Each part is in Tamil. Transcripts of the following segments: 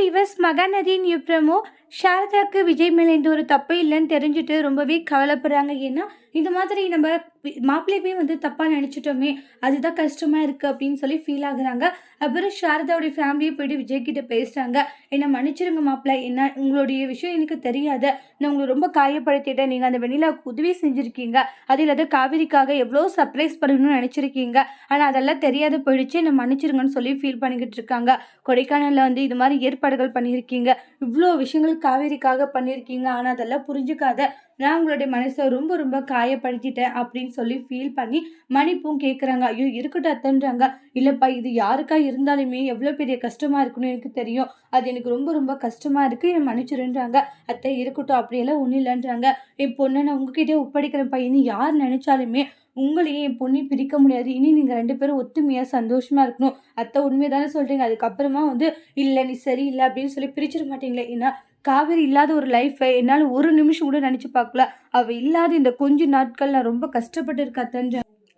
வீவர்ஸ் மகாநதியின் யுப்ரமோ சாரதாக்கு விஜய் மேலே எந்த ஒரு தப்பு இல்லைன்னு தெரிஞ்சுட்டு ரொம்பவே கவலைப்படுறாங்க. ஏன்னா இந்த மாதிரி நம்ம மாப்பிள்ளையுமே வந்து தப்பாக நினச்சிட்டோமே அதுதான் கஷ்டமாக இருக்குது அப்படின்னு சொல்லி ஃபீல் ஆகுறாங்க. அப்புறம் சாரதாவுடைய ஃபேமிலியை போயிட்டு விஜய் கிட்ட பேசுகிறாங்க என்னை மன்னிச்சிருங்க மாப்பிள்ளை. என்ன உங்களுடைய விஷயம் எனக்கு தெரியாது. நான் உங்களை ரொம்ப காயப்படுத்திட்டேன். நீங்கள் அந்த வெண்ணிலாவுக்கு உதவி செஞ்சுருக்கீங்க. அது இல்லாத காவிரிக்காக எவ்வளோ சர்ப்ரைஸ் பண்ணணும்னு நினச்சிருக்கீங்க. ஆனால் அதெல்லாம் தெரியாத போயிடுச்சு. என்னை மன்னிச்சிருங்கன்னு சொல்லி ஃபீல் பண்ணிக்கிட்டு இருக்காங்க. கொடைக்கானலில் வந்து இது மாதிரி ஏற்பாடுகள் பண்ணியிருக்கீங்க. இவ்வளோ விஷயங்கள் காவேரிக்காக பண்ணியிருக்கீங்க ஆனால் அதெல்லாம் புரிஞ்சுக்காத. நான் உங்களுடைய மனசை ரொம்ப ரொம்ப காயப்படுத்திட்டேன் அப்படின்னு சொல்லி ஃபீல் பண்ணி மன்னிப்பும் கேட்குறாங்க ஐயோ இருக்கட்டும் அத்தன்றாங்க. இல்லைப்பா இது யாருக்கா இருந்தாலுமே எவ்வளோ பெரிய கஷ்டமாக இருக்குன்னு எனக்கு தெரியும். அது எனக்கு ரொம்ப ரொம்ப கஷ்டமாக இருக்குது என்னை மன்னிச்சிருன்றாங்க. அத்தை இருக்கட்டும் அப்படியெல்லாம் ஒன்றும் இல்லைன்றாங்க. என் பொண்ணை நான் உங்ககிட்டே ஒப்படைக்கிறேன் பையன் யார் நினச்சாலுமே உங்களையும் என் பொண்ணை பிரிக்க முடியாது. இனி நீங்கள் ரெண்டு பேரும் ஒத்துமையாக சந்தோஷமாக இருக்கணும். அத்தை உண்மையை தானே சொல்கிறீங்க அதுக்கப்புறமா வந்து இல்லை நீ சரியில்லை அப்படின்னு சொல்லி பிரிச்சிட மாட்டீங்களே. ஏன்னா காவேரி இல்லாத ஒரு லைஃப்பை என்னால் ஒரு நிமிஷம் கூட நினச்சி பார்க்கல. அவள் இல்லாத இந்த கொஞ்ச நாட்கள் நான் ரொம்ப கஷ்டப்பட்டு இருக்கா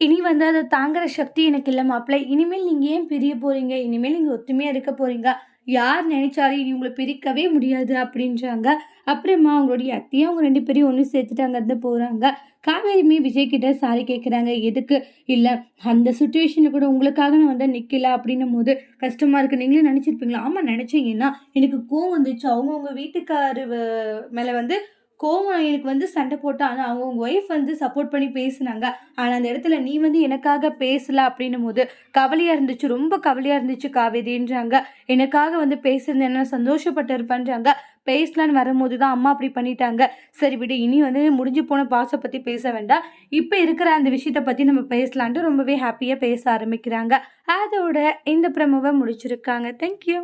இனி வந்து அதை தாங்குற சக்தி எனக்கு இல்லை மாப்பிள்ளை. இனிமேல் நீங்கள் ஏன் பிரிய போகிறீங்க இனிமேல் நீங்கள் ஒத்துமையாக இருக்க போகிறீங்க யார் நினைச்சாலும் இனி உங்களை பிரிக்கவே முடியாது அப்படின்றாங்க. அப்புறமா அவங்களுடைய அத்தையும் அவங்க ரெண்டு பேரையும் ஒன்று சேர்த்துட்டாங்க இருந்து போகிறாங்க காவேரிமே விஜய் கிட்ட சாரி கேட்குறாங்க எதுக்கு? இல்லை அந்த சுச்சுவேஷனில் கூட உங்களுக்காக நான் வந்து நிற்கல அப்படின்னும் போது கஷ்டமாக இருக்குது நீங்களே நினச்சிருப்பீங்களா ஆமாம் நினச்சிங்கன்னா எனக்கு கோவம் வந்துச்சு. அவங்கவுங்க வீட்டுக்காரு மேலே வந்து கோவம் எனக்கு வந்து சண்டை போட்டால் ஆனால் அவங்க உங்கள் ஒய்ஃப் வந்து சப்போர்ட் பண்ணி பேசினாங்க. ஆனால் அந்த இடத்துல நீ வந்து எனக்காக பேசல அப்படின்னும் போது கவலையாக இருந்துச்சு. ரொம்ப கவலையாக இருந்துச்சு காவேரின்றாங்க. எனக்காக வந்து பேசுறது என்ன சந்தோஷப்பட்டு இருப்பேன்றாங்க. பேசலான்னு வரும்போது தான் அம்மா அப்படி பண்ணிட்டாங்க. சரி விடு இனி வந்து முடிஞ்சு போன பாசை பற்றி பேச வேண்டாம். இப்போ இருக்கிற அந்த விஷயத்தை பற்றி நம்ம பேசலான்ட்டு ரொம்பவே ஹாப்பியாக பேச ஆரம்பிக்கிறாங்க. அதோட இந்த பிரமவை முடிச்சிருக்காங்க. தேங்க்யூ